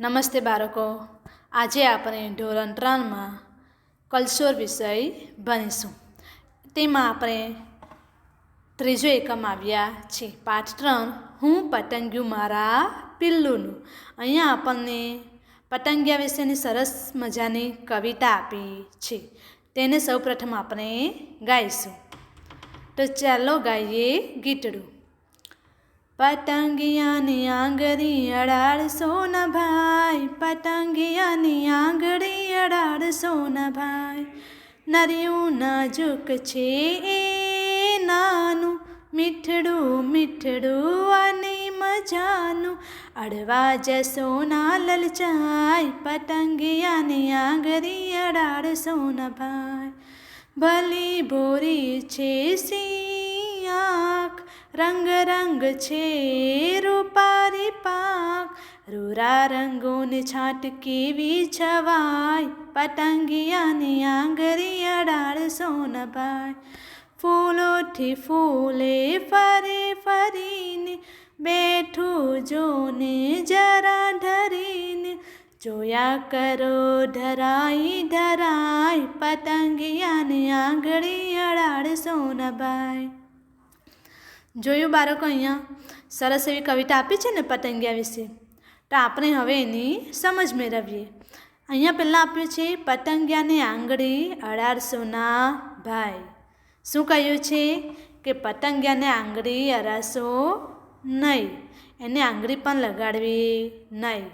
નમસ્તે બાળકો. આજે આપણે ધોરણ ત્રણમાં કલ્ચર વિષય ભણીશું. તેમાં આપણે ત્રીજો એકમ આવ્યા છે. પાઠ ત્રણ, હું પતંગિયું મારા પિલ્લુનું. અહીંયા આપણને પતંગિયા વિશેની સરસ મજાની કવિતા આપી છે. તેને સૌપ્રથમ આપણે ગાઈશું. તો ચાલો ગાઈએ ગીતડું. પતંગિયાની આંગળી અડાડશો ન ભાઈ, પતંગિયાની આંગળી અડાડશો ન ભાઈ. નરિયું નાજુક છે એ નાનું, મીઠડું મીઠડું અને મજાનું. અડવા જશો ના લલચાય પતંગિયાની આંગળી અડાડશો ન ભાઈ. ભલી ભોરી છે સી આંખ રંગ રંગ છે રૂપારી પાક રૂરા રંગોને છાંટ કેવી છવાય પતંગિયાની આંગરી અડાળ સોનભાઈ ભાઈ ફૂલોથી ફૂલે ફરે ફરીને બેઠું જોને જરા ધરીને જોયા કરો ધરાઈ ધરાય પતંગિયાની આંગળી અડાળ સોનભાઈ ભાઈ જોયું બાળકો અહીંયા? સરસ એવી કવિતા આપી છે ને પતંગિયા વિશે. તો આપણે હવે એની સમજ મેળવીએ. અહીંયા પહેલાં આપ્યું છે, પતંગિયાની આંગળી અઢારસોના ભાઈ. શું કહ્યું છે? કે પતંગિયાને આંગળી અરાશો નહીં. એને આંગળી પણ લગાડવી નહીં.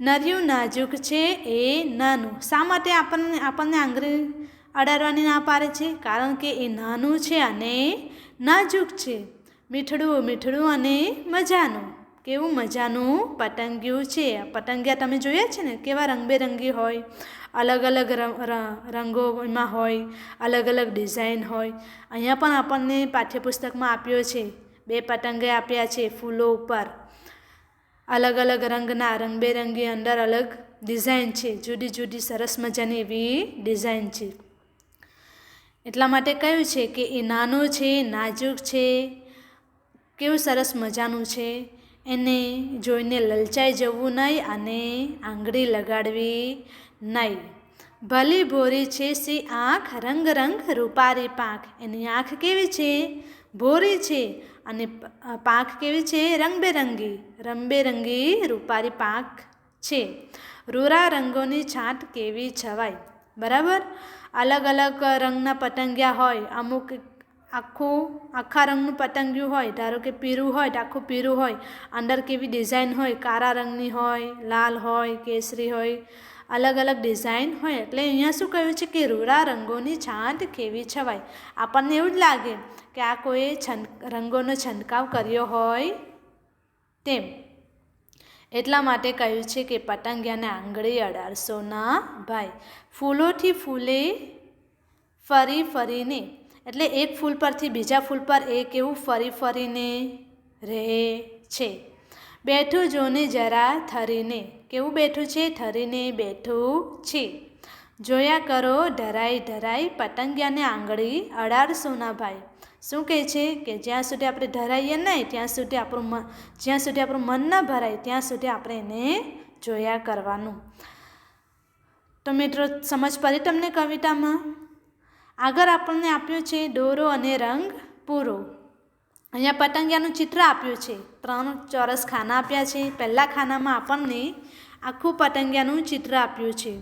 નરિયું નાજુક છે એ નાનું. શા માટે આપણને આપણને આંગળી અડાડવાની ના પાડે છે? કારણ કે એ નાનું છે અને નાજુક છે. મીઠડું મીઠડું અને મજાનું. કેવું મજાનું? પતંગિયું છે. પતંગિયા તમે જોયા છે ને? કેવા રંગબેરંગી હોય. અલગ અલગ રંગોમાં હોય. અલગ અલગ ડિઝાઇન હોય. અહીંયા પણ આપણને પાઠ્યપુસ્તકમાં આપ્યો છે. બે પતંગે આપ્યા છે ફૂલો ઉપર. અલગ અલગ રંગના, રંગબેરંગી અંદર અલગ ડિઝાઇન છે. જુદી જુદી સરસ મજાની એવી ડિઝાઇન છે. એટલા માટે કહ્યું છે કે એ નાનું છે, નાજુક છે. કેવું સરસ મજાનું છે? એને જોઈને લલચાઈ જવું નહીં અને આંગળી લગાડવી નહીં. ભલી ભોરી છે સી આંખ, રંગ રંગ રૂપારી પાંખ. એની આંખ કેવી છે? ભોરી છે. અને પાંખ કેવી છે? રંગબેરંગી રંગબેરંગી રૂપારી પાંખ છે. રૂરા રંગોની છાંટ કેવી છવાય બરાબર? અલગ અલગ રંગના પતંગિયા હોય, અમુક આખું આખા રંગનું પતંગિયું હોય, ધારો કે પીરું હોય તો આખું પીરું હોય, અંદર કેવી ડિઝાઇન હોય? કાળા રંગની હોય, લાલ હોય, કેસરી હોય, અલગ અલગ ડિઝાઇન હોય. એટલે અહીંયા શું કહ્યું છે કે રૂડા રંગોની છાંટ કેવી છવાય? આપણને એવું જ લાગે કે આ કોઈ છંદ રંગોનો છંટકાવ કર્યો હોય તેમ. એટલા માટે કહ્યું છે કે પતંગિયાને આંગળી અડાડશો ભાઈ. ફૂલોથી ફૂલે ફરી ફરીને એટલે એક ફૂલ પરથી બીજા ફૂલ પર એ કેવું ફરી ફરીને રહે છે. બેઠું જોને જરા થરીને. કેવું બેઠું છે? થરીને બેઠું છે. જોયા કરો ધરાઈ ધરાઈ પતંગિયાને આંગળી અડાડશો સોનાભાઈ. ભાઈ શું કહે છે? કે જ્યાં સુધી આપણે ધરાઈએ નહીં, ત્યાં સુધી આપણું મન જ્યાં સુધી આપણું મન ન ભરાય, ત્યાં સુધી આપણે એને જોયા કરવાનું. તો મિત્રો, સમજ પડી તમને કવિતામાં? આગળ આપણને આપ્યું છે દોરો અને રંગ પૂરો. અહીંયા પતંગિયાનું ચિત્ર આપ્યું છે. ત્રણ ચોરસ ખાના આપ્યા છે. પહેલાં ખાનામાં આપણને આખું પતંગિયાનું ચિત્ર આપ્યું છે.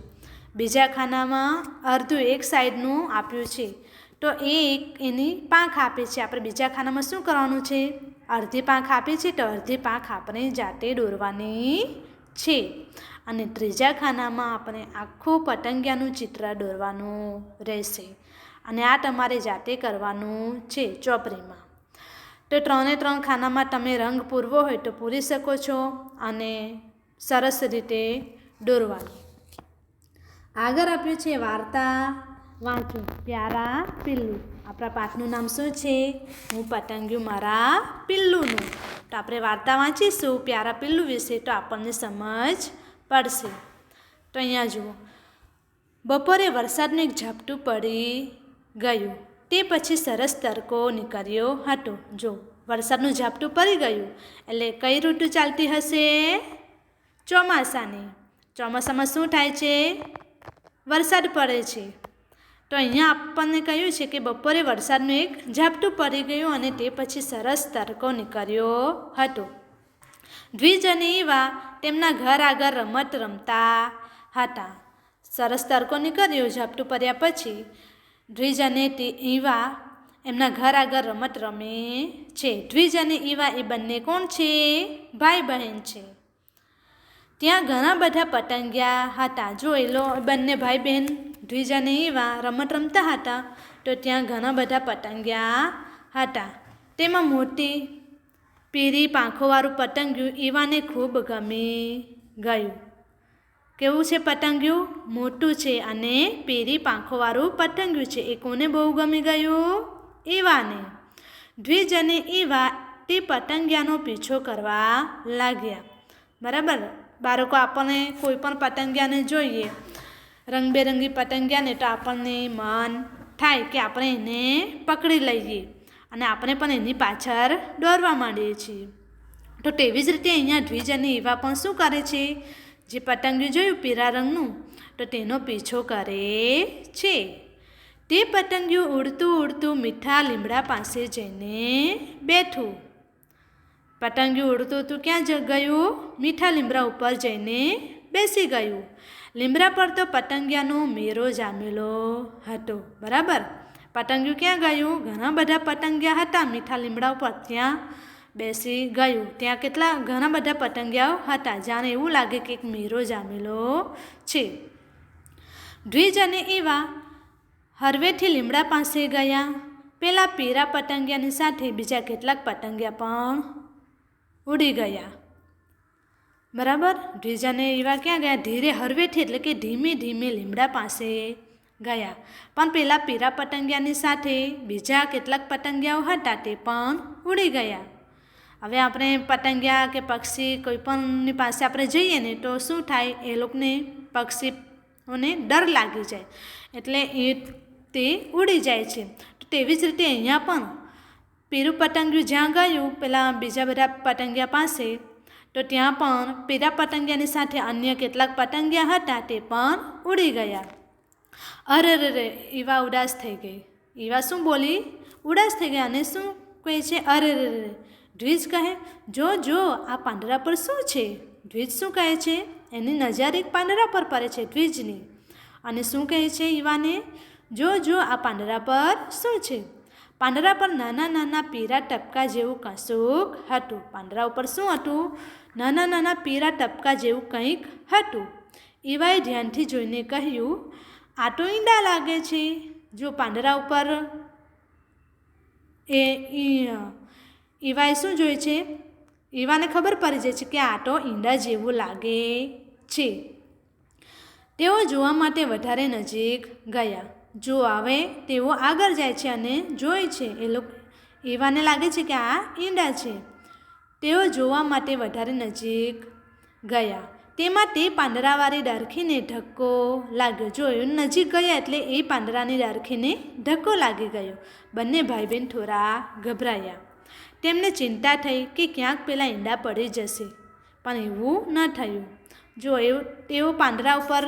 બીજા ખાનામાં અડધું એક સાઈડનું આપ્યું છે. તો એ એક એની પાંખ આપે છે. આપણે બીજા ખાનામાં શું કરવાનું છે? અડધી પાંખ આપે છે તો અડધી પાંખ આપણે જાતે દોરવાની છે. અને ત્રીજા ખાનામાં આપણે આખું પતંગિયાનું ચિત્ર દોરવાનું રહેશે. અને આ તમારે જાતે કરવાનું છે ચોપડીમાં. તો ત્રણે ત્રણ ખાનામાં તમે રંગ પૂરવો હોય તો પૂરી શકો છો અને સરસ રીતે દોરવાનું. આગળ આપ્યું છે વાર્તા વાંચું પ્યારા પિલ્લુ. આપણા પાઠનું નામ શું છે? હું પતંગ્યું મારા પિલ્લુનું. તો આપણે વાર્તા વાંચીશું પ્યારા પિલ્લું વિશે તો આપણને સમજ પડશે. તો અહીંયા જુઓ. બપોરે વરસાદનું એક ઝાપટું પડી ગયું. તે પછી સરસ તડકો નીકળ્યો હતો. જો, વરસાદનું ઝાપટું પડી ગયું, એટલે કઈ ઋતુ ચાલતી હશે? ચોમાસાની. ચોમાસામાં શું થાય છે? વરસાદ પડે છે. તો અહીંયા આપણને કહ્યું છે કે બપોરે વરસાદનું એક ઝાપટું પડી ગયું અને તે પછી સરસ તડકો નીકળ્યો હતો. દ્વિજ અને ઈવા તેમના ઘર આગળ રમત રમતા હતા. સરસ તડકો નીકળ્યો, ઝાપટું પડ્યા પછી દ્વિજ અને ઈવા એમના ઘર આગળ રમત રમે છે. દ્વિજ અને ઈવા એ બંને કોણ છે? ભાઈ બહેન છે. ત્યાં ઘણા બધા પતંગિયા હતા. જો એ લો બંને ભાઈ બહેન દ્વિજ અને ઈવા રમત રમતા હતા, તો ત્યાં ઘણા બધા પતંગિયા હતા. તેમાં મોટી પીરી પાંખોવાળું પતંગિયું ઈવાને ખૂબ ગમી ગયું. કેવું છે પતંગિયું? મોટું છે અને પીરી પાંખોવાળું પતંગિયું છે. એ કોને બહુ ગમી ગયું? એવાને. દ્વિજ અને એવા તે પતંગિયાનો પીછો કરવા લાગ્યા. બરાબર? બાળકો, આપણને કોઈ પણ પતંગિયાને જોઈએ, રંગબેરંગી પતંગિયાને તો આપણને મન થાય કે આપણે એને પકડી લઈએ અને આપણે પણ એની પાછળ દોરવા માંડીએ છીએ. તો તેવી જ રીતે અહીંયા દ્વિજ અને એવા પણ શું કરે છે? જે પતંગિયું જોયું પીળા રંગનું, તો તેનો પીછો કરે છે. તે પતંગિયું ઉડતું ઉડતું મીઠા લીમડા પાસે જઈને બેઠું. પતંગિયું ઉડતું હતું ક્યાં ગયું? મીઠા લીમડા ઉપર જઈને બેસી ગયું. લીમડા પર તો પતંગિયાનો મેરો જામેલો હતો. બરાબર? પતંગિયું ક્યાં ગયું? ઘણા બધા પતંગિયા હતા મીઠા લીમડા ઉપર. ત્યાં બેસી ગયું. ત્યાં કેટલા? ઘણા બધા પતંગિયાઓ હતા. જાણે એવું લાગે કે એક મેરો જામેલો છે. દ્વિજ અને એવા હરવેથી લીમડા પાસે ગયા. પેલા પીરા પતંગિયાની સાથે બીજા કેટલાક પતંગિયા પણ ઉડી ગયા. બરાબર? દ્વિજ અને એવા ક્યાં ગયા? ધીરે હરવેથી એટલે કે ધીમે ધીમે લીમડા પાસે ગયા. પણ પેલા પીરા પતંગિયાની સાથે બીજા કેટલાક પતંગિયાઓ હતા તે પણ ઉડી ગયા. હવે આપણે પતંગિયા કે પક્ષી કોઈપણની પાસે આપણે જઈએ ને તો શું થાય, એ લોકોને પક્ષીઓને ડર લાગી જાય. એટલે એ તે ઉડી જાય છે. તો તેવી જ રીતે અહીંયા પણ પીરું પતંગિયું જ્યાં ગયું, પેલા બીજા બધા પતંગિયા પાસે, તો ત્યાં પણ પીરા પતંગિયાની સાથે અન્ય કેટલાક પતંગિયા હતા, તે પણ ઉડી ગયા. અરે રે રે ઈવા ઉદાસ થઈ ગઈ. ઈવા શું બોલી? ઉદાસ થઈ ગઈ અને શું કહે છે? અરે રે રે દ્વિજ કહે, જો જો, આ પાંદડા પર શું છે? દ્વિજ શું કહે છે? એની નજર એક પાંદડા પર પડે છે દ્વિજની. અને શું કહે છે ઈવાને જો જો, આ પાંદડા પર શું છે? પાંદડા પર નાના નાના પીરા ટપકા જેવું કશુંક હતું. પાંદડા ઉપર શું હતું? નાના નાના પીરા ટપકા જેવું કંઈક હતું. ઈવાએ ધ્યાનથી જોઈને કહ્યું, આ તો ઈંડા લાગે છે. જો પાંદડા ઉપર એ ઈવાએ શું જોઈએ છે? એવાને ખબર પડી જાય છે કે આ તો ઈંડા જેવું લાગે છે. તેઓ જોવા માટે વધારે નજીક ગયા. જો આવે તેઓ આગળ જાય છે અને જોઈ છે. એ લોકો એવાને લાગે છે કે આ ઈંડા છે. તેઓ જોવા માટે વધારે નજીક ગયા. તેમાં તે પાંદરાવાળી ડારખીને ધક્કો લાગ્યો. જોયું નજીક ગયા એટલે એ પાંદરાની ડારખીને ધક્કો લાગી ગયો. બંને ભાઈ બહેન થોડા ગભરાયા. તેમને ચિંતા થઈ કે ક્યાંક પેલા ઈંડા પડી જશે. પણ એવું ન થયું. જો એવું, તેઓ પાંદરા ઉપર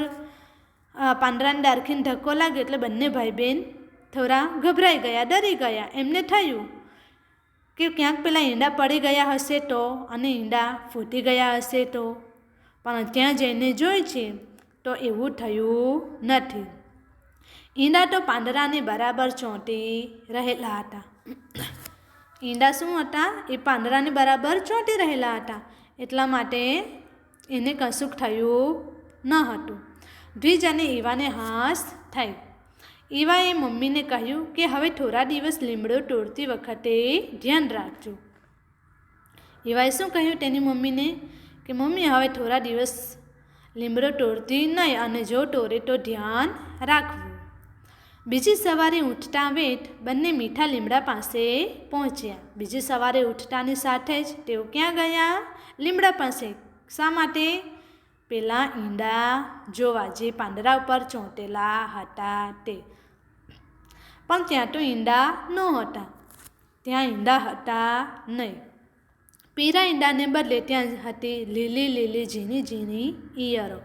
પાંદરાને ડારખીને ધક્કો લાગે એટલે બંને ભાઈ બહેન થોડા ગભરાઈ ગયા, ડરી ગયા. એમને થયું કે ક્યાંક પેલા ઈંડા પડી ગયા હશે તો અને ઈંડા ફૂટી ગયા હશે તો. પણ ત્યાં જઈને જોઈ છે તો એવું થયું નથી. ઈંડા તો પાંદરાની બરાબર ચોંટી રહેલા હતા. ઈંડા શું હતા? એ પાંદડાને બરાબર ચોંટી રહેલા હતા. એટલા માટે એને કશુંક થયું ન હતું. દ્વિજ અને ઈવાને હાશ થઈ. ઈવાએ મમ્મીને કહ્યું કે, હવે થોડા દિવસ લીમડો તોડતી વખતે ધ્યાન રાખજો. ઈવાએ શું કહ્યું તેની મમ્મીને? કે, મમ્મી, હવે થોડા દિવસ લીમડો તોડતી નહીં અને જો તોડે તો ધ્યાન રાખવું. બીજી સવારે ઉઠતા વેઠ બંને મીઠા લીમડા પાસે પહોંચ્યા. બીજી સવારે ઉઠતાની સાથે જ તેઓ ક્યાં ગયા? લીમડા પાસે. શા માટે? પેલા ઈંડા જોવા જે પાંદડા ઉપર ચોંટેલા હતા તે. પણ ત્યાં તો ઈંડા ન હતા ત્યાં ઈંડા હતા નહીં. પીરા ઈંડાને બદલે ત્યાં હતી લીલી લીલી ઝીણી ઝીણી ઈયરો.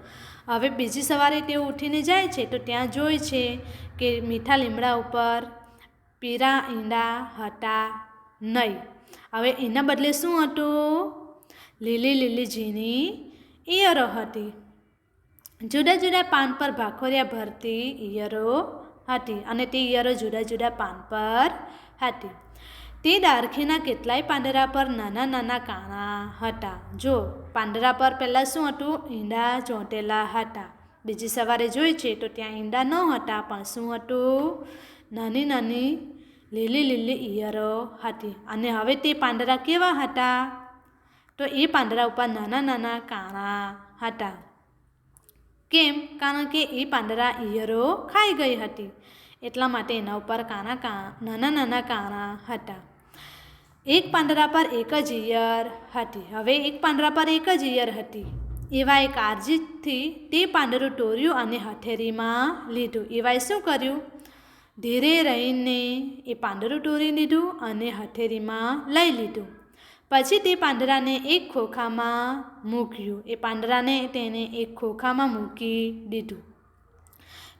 હવે બીજી સવારે તેઓ ઉઠીને જાય છે તો ત્યાં જોઈ છે કે મીઠા લીમડા ઉપર પીરા ઈંડા હતા નહીં. હવે એના બદલે શું હતું? લીલી લીલી ઝીણી ઈયરો હતી. જુદા જુદા પાન પર ભાખોરિયા ભરતી ઈયરો હતી અને તે ઈયરો જુદા જુદા પાન પર હતી. તે ડારખીના કેટલાય પાંદડા પર નાના નાના કાણા હતા. જો, પાંદડા પર પહેલાં શું હતું? ઈંડા ચોંટેલા હતા. બીજી સવારે જોઈ છે તો ત્યાં ઈંડા ન હતા, પણ શું હતું? નાની નાની લીલી લીલી ઈયરો હતી. અને હવે તે પાંદડા કેવા હતા? તો એ પાંદડા ઉપર નાના નાના કાણા હતા. કેમ? કારણ કે એ પાંદડા ઈયરો ખાઈ ગઈ હતી. એટલા માટે એના ઉપર કાના કા, નાના નાના કાણા હતા. એક પાંદડા પર એક જ ઈયર હતી. હવે એક પાંદડા પર એક જ ઈયર હતી. એવા એક આરજીતથી તે પાંદડું તોર્યું અને હથેળીમાં લીધું. એવાએ શું કર્યું? ધીરે રહીને એ પાંદડું તોરી લીધું અને હથેળીમાં લઈ લીધું. પછી તે પાંદડાને એક ખોખામાં મૂક્યું. એ પાંદડાને તેને એક ખોખામાં મૂકી દીધું.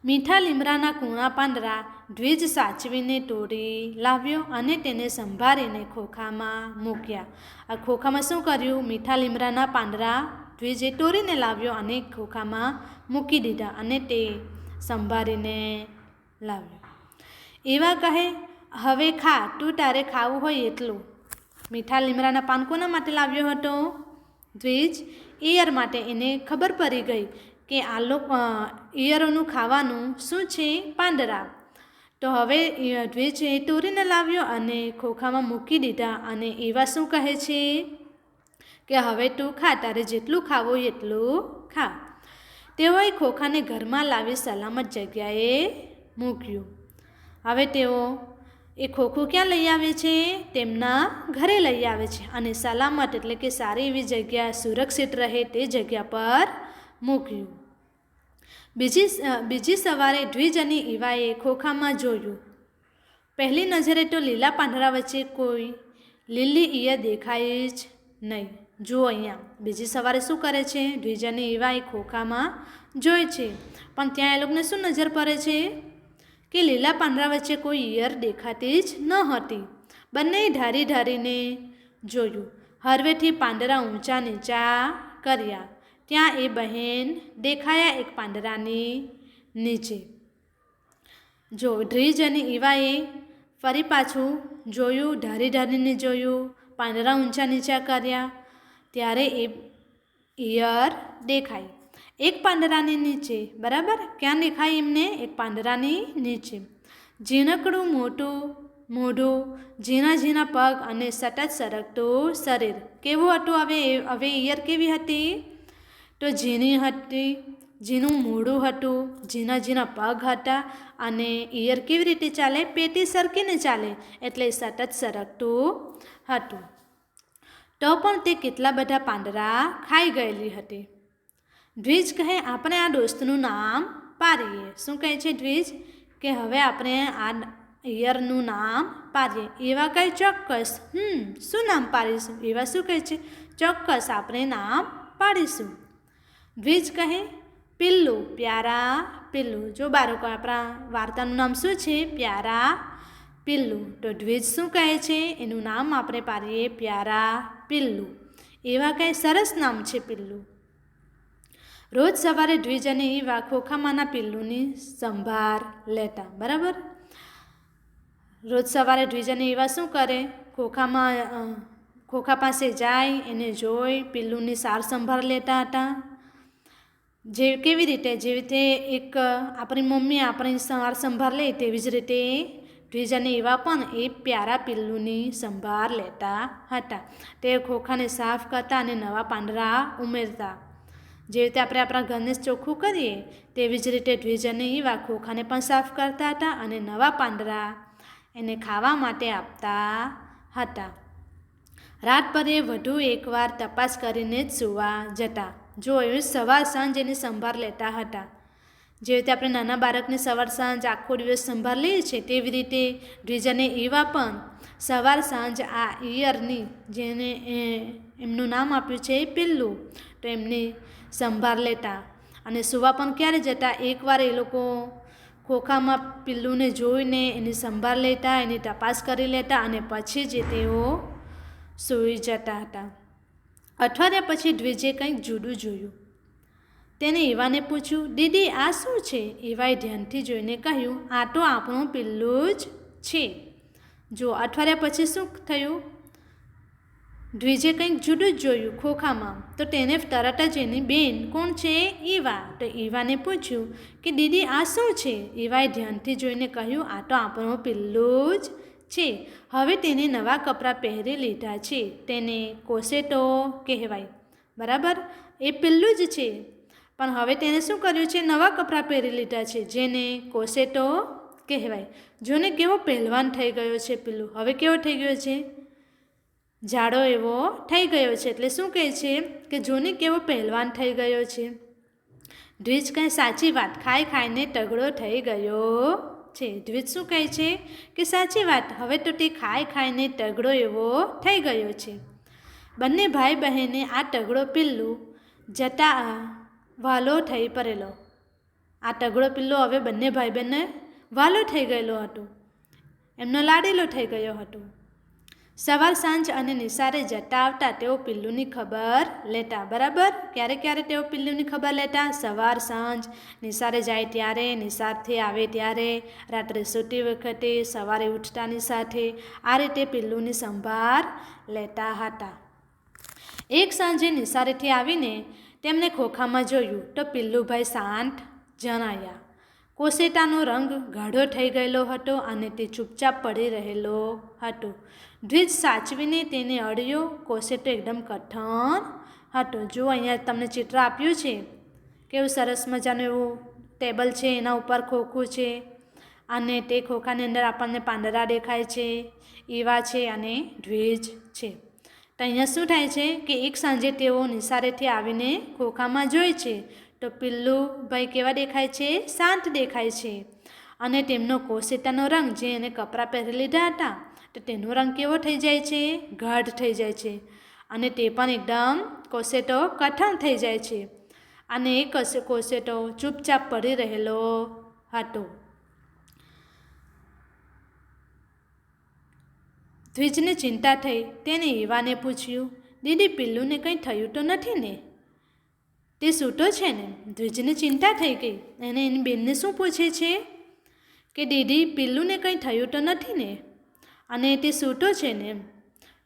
મીઠા લીમડાના કૂણા પાંદડા દ્વિજ સાચવીને તોડી લાવ્યો અને તેને સંભાળીને ખોખામાં મૂક્યા. આ ખોખામાં શું કર્યું? મીઠા લીમડાના પાંદડા દ્વિજે તોડીને લાવ્યો અને ખોખામાં મૂકી દીધા અને તે સંભાળીને લાવ્યો. એવા કહે, હવે ખા, તું તારે ખાવું હોય એટલું. મીઠા લીમડાના પાન કોના માટે લાવ્યો હતો? દ્વિજ એયર માટે. એને ખબર પડી ગઈ કે આ લોકો ઈયરોનું ખાવાનું શું છે? પાંદડા. તો હવે દ્વિજ એ તોરીને લાવ્યો અને ખોખામાં મૂકી દીધા અને એવા શું કહે છે? કે હવે તું ખા, તારે જેટલું ખાવું એટલું ખા. તેઓએ ખોખાને ઘરમાં લાવી સલામત જગ્યાએ મૂક્યું. હવે તેઓ એ ખોખું ક્યાં લઈ આવે છે? તેમના ઘરે લઈ આવે છે અને સલામત એટલે કે સારી એવી જગ્યા સુરક્ષિત રહે તે જગ્યા પર મૂક્યું. બીજી બીજી સવારે દ્વિજ અને ઈવાએ ખોખામાં જોયું. પહેલી નજરે તો લીલા પાંદડા વચ્ચે કોઈ લીલી ઈયર દેખાય જ નહીં. જુઓ અહીંયા. બીજી સવારે શું કરે છે? દ્વિજ અને ઈવા એ ખોખામાં જોઈ છે. પણ ત્યાં એ લોકોને શું નજર પડે છે? કે લીલા પાંદરા વચ્ચે કોઈ ઈયર દેખાતી જ ન હતી. બંને ઢારી ઢારીને જોયું. હરવેથી પાંદરા ઊંચા નીચા કર્યા. ત્યાં એ બહેન દેખાયા એક પાંદડાની નીચે. જો ડ્રીજ અને ઈવાએ ફરી પાછું જોયું, ઢારી ઢારીને જોયું, પાંદડા ઊંચા નીચા કર્યા, ત્યારે એ ઈયર દેખાય એક પાંદડાની નીચે, બરાબર? ક્યાં દેખાય એમને? એક પાંદડાની નીચે. ઝીણકડું, મોટું, મોઢું, ઝીણા ઝીણા પગ અને સતત સરકતું શરીર. કેવું હતું? હવે હવે ઈયર કેવી હતી? તો ઝીણી હતી જેનું મોઢું હતું ઝીણા જીના પગ હતા અને ઈયર કેવી રીતે ચાલે? પેટી સરકીને ચાલે. એટલે સતત સરકતું હતું. તો પણ તે કેટલા બધા પાંદડા ખાઈ ગયેલી હતી. દ્વિજ કહે, આપણે આ દોસ્તનું નામ પાડીએ. શું કહે છે દ્વિજ? કે હવે આપણે આ ઈયરનું નામ પાડીએ. એવા કંઈ ચોક્કસ. હમ, શું નામ પાડીશું? એવા શું કહે છે? ચોક્કસ, આપણે નામ પાડીશું. દ્વિજ કહે, પિલ્લું, પ્યારા, પિલ્લું. જો બાળકો આપણા વાર્તાનું નામ શું છે? પ્યારા, પિલ્લું. તો દ્વિજ શું કહે છે? એનું નામ આપણે પાડીએ પ્યારા, પિલ્લું. એવા કંઈ સરસ નામ છે પિલ્લું? રોજ સવારે દ્વિજ અને એવા ખોખામાંના પિલ્લુની સંભાળ લેતા, બરાબર? રોજ સવારે દ્વિજ અને એવા શું કરે? ખોખામાં ખોખા પાસે જાય, એને જોઈ પિલ્લુની સાર સંભાળ લેતા હતા. જે કેવી રીતે જેવી રીતે એક આપણી મમ્મી આપણી સાર સંભાળ લે તેવી જ રીતે દ્વિજાને એવા પણ એ પ્યારા પિલ્લુની સંભાળ લેતા હતા. તે ખોખાને સાફ કરતા અને નવા પાંદડા ઉમેરતા. જે રીતે આપણે આપણા ઘરને ચોખ્ખું કરીએ, તેવી જ રીતે દ્વિજાને એવા ખોખાને પણ સાફ કરતા હતા અને નવા પાંદડા એને ખાવા માટે આપતા હતા. રાત પરે વધુ એકવાર તપાસ કરીને જ સૂવા જતા. જો એ સવાર સાંજ એની સંભાળ લેતા હતા. જે રીતે આપણે નાના બાળકને સવાર સાંજ આખો દિવસ સંભાળ લઈએ છીએ, તેવી રીતે દ્વિજ એવા પણ સવાર સાંજ આ ઈયરની જેને એમનું નામ આપ્યું છે એ પિલ્લું, તો એમની સંભાળ લેતા. અને સુવા પણ ક્યારે જતા? એકવાર એ લોકો ખોખામાં પિલ્લુને જોઈને એની સંભાળ લેતા, એની તપાસ કરી લેતા અને પછી જ તેઓ સૂઈ જતા હતા. અઠવાડિયા પછી દ્વિજે કંઈક જુદું જોયું. તેને એવાને પૂછ્યું, દીદી, આ શું છે? એવાએ ધ્યાનથી જોઈને કહ્યું, આ તો આપણું પિલ્લું જ છે. જો અઠવાડિયા પછી શું થયું? દ્વિજે કંઈક જુદું જ જોયું ખોખામાં. તો તેને તરત જ એની બેન કોણ છે? ઈવા. તો ઈવાને પૂછ્યું, કે દીદી, આ શું છે? ઈવાએ ધ્યાનથી જોઈને કહ્યું, આ તો આપણું પિલ્લું જ છે. હવે તેને નવા કપડાં પહેરી લીધા છે. તેને કોસેટો કહેવાય. બરાબર? એ પેલું જ છે. પણ હવે તેને શું કર્યું છે? નવા કપડાં પહેરી લીધા છે. જેને કોસેટો કહેવાય. જોને કેવો પહેલવાન થઈ ગયો છે પેલું હવે કેવો થઈ ગયો છે? જાડો એવો થઈ ગયો છે. એટલે શું કહે છે કે જોને કેવો પહેલવાન થઈ ગયો છે? ડ્રીજ કાંઈ સાચી વાત. ખાઈ ખાઈને તગડો થઈ ગયો છે. દ્વિજ શું કહે છે? કે સાચી વાત, હવે તો તે ખાઈ ખાઈને તગડો એવો થઈ ગયો છે. બંને ભાઈ બહેને આ તગડો પિલ્લું જતા વાલો થઈ પડેલો. આ તગડો પિલ્લો હવે બંને ભાઈ બહેને વાલો થઈ ગયેલો હતો. એમનો લાડેલો થઈ ગયો હતો. સવાર, સાંજ અને નિસારે જતા આવતા તેઓ પિલ્લુની ખબર લેતા, બરાબર? ક્યારે ક્યારે તેઓ પિલ્લુની ખબર લેતા? સવાર, સાંજ, નિસારે જાય ત્યારે, નિસારથી આવે ત્યારે, રાત્રે સૂતી વખતે, સવારે ઉઠતાની સાથે આ રીતે પિલ્લુની સંભાળ લેતા હતા. એક સાંજે નિસારેથી આવીને તેમને ખોખામાં જોયું તો પિલ્લુભાઈ શાંત જણાયા. કોસેટાનો રંગ ગાઢો થઈ ગયેલો હતો અને તે ચૂપચાપ પડી રહેલો હતો. દ્વિજ સાચવીને તેને અડ્યો, કોસેટો એકદમ કઠણ હતો. જો અહીંયા તમને ચિત્ર આપ્યું છે. કેવું સરસ મજાનું એવું ટેબલ છે, એના ઉપર ખોખું છે અને તે ખોખાની અંદર આપણને પાંદડા દેખાય છે એવા છે અને ધ્વેજ છે. તો અહીંયા શું થાય છે કે એક સાંજે તેઓ નિસારેથી આવીને ખોખામાં જોઈ છે. તો પિલ્લું ભાઈ કેવા દેખાય છે? શાંત દેખાય છે અને તેમનો કોસેટાનો રંગ જે એને કપડાં પહેરી લીધા હતા. તો તેનો રંગ કેવો થઈ જાય છે? ગાઢ થઈ જાય છે. અને તે પણ એકદમ કોસેટો કઠણ થઈ જાય છે. અને એ કશે કોસેટો ચૂપચાપ પડી રહેલો હતો. દ્વિજને ચિંતા થઈ તેને એવાને પૂછ્યું, દીદી, પિલ્લુને કંઈ થયું તો નથી ને? તે સૂટો છે ને? દ્વિજને ચિંતા થઈ ગઈ. એને એની બેનને શું પૂછે છે? કે, દીદી, પિલ્લુને કંઈ થયું તો નથી ને? અને તે સૂટો છે ને,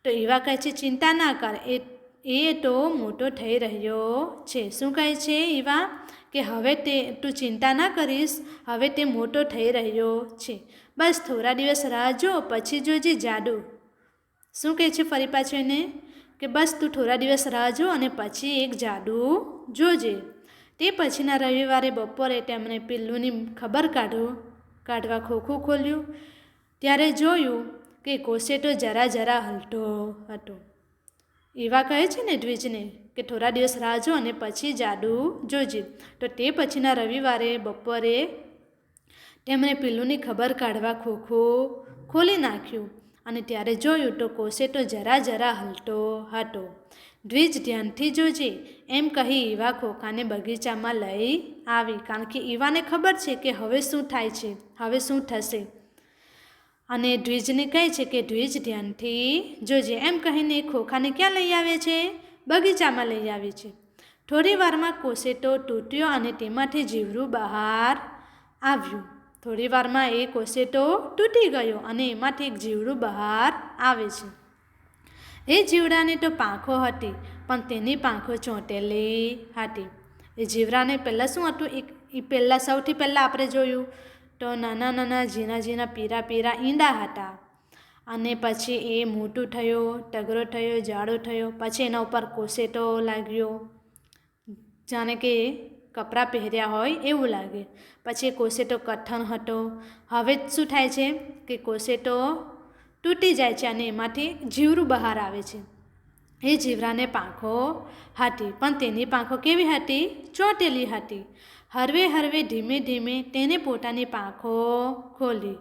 તો એવા કહે છે, ચિંતા ના કર, એ એ તો મોટો થઈ રહ્યો છે. શું કહે છે એવા કે હવે તે, તું ચિંતા ના કરીશ, હવે તે મોટો થઈ રહ્યો છે. બસ થોડા દિવસ રાહ જો, પછી જોજે જાડુ. શું કહે છે ફરી પાછું એને? કે બસ તું થોડા દિવસ રાહ જો અને પછી એક જાડુ જોજે. તે પછીના રવિવારે બપોરે તેમણે પિલ્લુની ખબર કાઢો, કાઢવા ખોખું ખોલ્યું. ત્યારે જોયું કે કોસેટો જરા જરા હલતો હતો. એવા કહે છે ને દ્વિજને કે થોડા દિવસ રાહ જો અને પછી જાદુ જોજે. તો તે પછીના રવિવારે, બપોરે તેમણે પિલ્લુની ખબર કાઢવા ખોખું ખોલી નાખ્યું અને ત્યારે જોયું તો કોસેટો જરા જરા હલતો હતો. દ્વિજ ધ્યાનથી જોજે, એમ કહી ઈવા ખોખાને બગીચામાં લઈ આવી. કારણ કે ઈવાને ખબર છે કે હવે શું થાય છે, હવે શું થશે. અને દ્વિજને કહે છે કે, દ્વિજ ધ્યાનથી જોજે. એમ કહીને ખોખાને ક્યાં લઈ આવે છે? બગીચામાં લઈ આવે છે. થોડી વારમાં કોસેટો તૂટ્યો અને તેમાંથી જીવરું બહાર આવ્યું. થોડી વારમાં એ કોસેટો તૂટી ગયો અને એમાંથી એક જીવડું બહાર આવે છે. એ જીવડાની તો પાંખો હતી, પણ તેની પાંખો ચોંટેલી હતી. એ જીવડાને પહેલાં શું હતું? એક એ પહેલાં સૌથી પહેલાં આપણે જોયું તો નાના નાના, ઝીણા ઝીણા, પીરા પીરા ઈંડા હતા. અને પછી એ મોટું થયો ટગરો થયો, જાડો થયો, પછી એના ઉપર કોસેટો લાગ્યો. જાણે કે કપડાં પહેર્યા હોય એવું લાગે. પછી કોસેટો કઠણ હતો. હવે શું થાય છે કે કોસેટો તૂટી જાય છે અને એમાંથી જીવરું બહાર આવે છે. એ જીવરાને પાંખો હતી. પણ તેની પાંખો કેવી હતી? ચોંટેલી હતી. હરવે હરવે ધીમે ધીમે તેને પોતાની પાંખો ખોલી.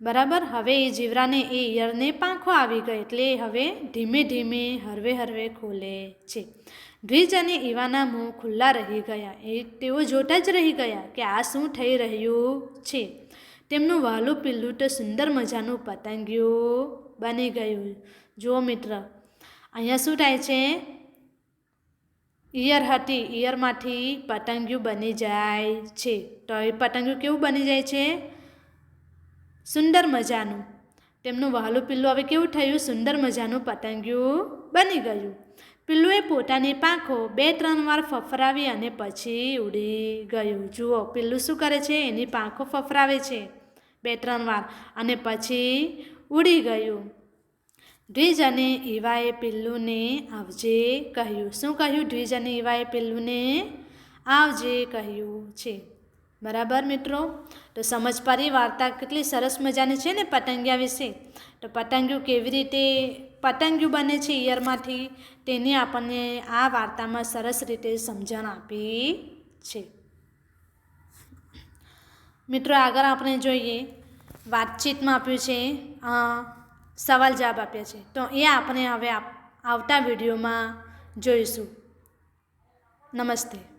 બરાબર, હવે એ જીવરાને એ ઈયરને પાંખો આવી ગઈ એટલે હવે ધીમે ધીમે હરવે હરવે ખોલે છે. દ્વિજ અને ઈવાના મોં ખુલ્લા રહી ગયા. એ તેઓ જોતા જ રહી ગયા કે આ શું થઈ રહ્યું છે. તેમનું વાલું પીલું તો સુંદર મજાનું પતંગિયું બની ગયું. જુઓ મિત્ર, અહીંયા શું થાય છે? ઈયર હતી, ઈયરમાંથી પતંગિયું બની જાય છે. તો એ પતંગિયું કેવું બની જાય છે? સુંદર મજાનું. તેમનું વહાલું પિલ્લું હવે કેવું થયું? સુંદર મજાનું પતંગિયું બની ગયું. પિલ્લુએ પોતાની પાંખો બે ત્રણ વાર ફફરાવી અને પછી ઉડી ગયું. જુઓ, પિલ્લું શું કરે છે? એની પાંખો ફફરાવે છે બે ત્રણ વાર અને પછી ઉડી ગયું. દ્વિજ અને ઈવાએ પિલ્લુને આવજે કહ્યું. શું કહ્યું? દ્વિજ અને ઈવાએ પિલ્લુને આવજે કહ્યું છે. બરાબર મિત્રો? તો સમજ પરી વાર્તા કેટલી સરસ મજાની છે ને પતંગિયા વિશે? તો પતંગિયું કેવી રીતે પતંગિયું બને છે ઈયરમાંથી? તેની આપણને આ વાર્તામાં સરસ રીતે સમજણ આપી છે. મિત્રો આગળ આપણે જોઈએ. વાતચીતમાં આપ્યું છે અ, સવાલ જવાબ આપ્યા છે તો એ આપણે હવે આવતા વિડીયોમાં જોઈશું. નમસ્તે.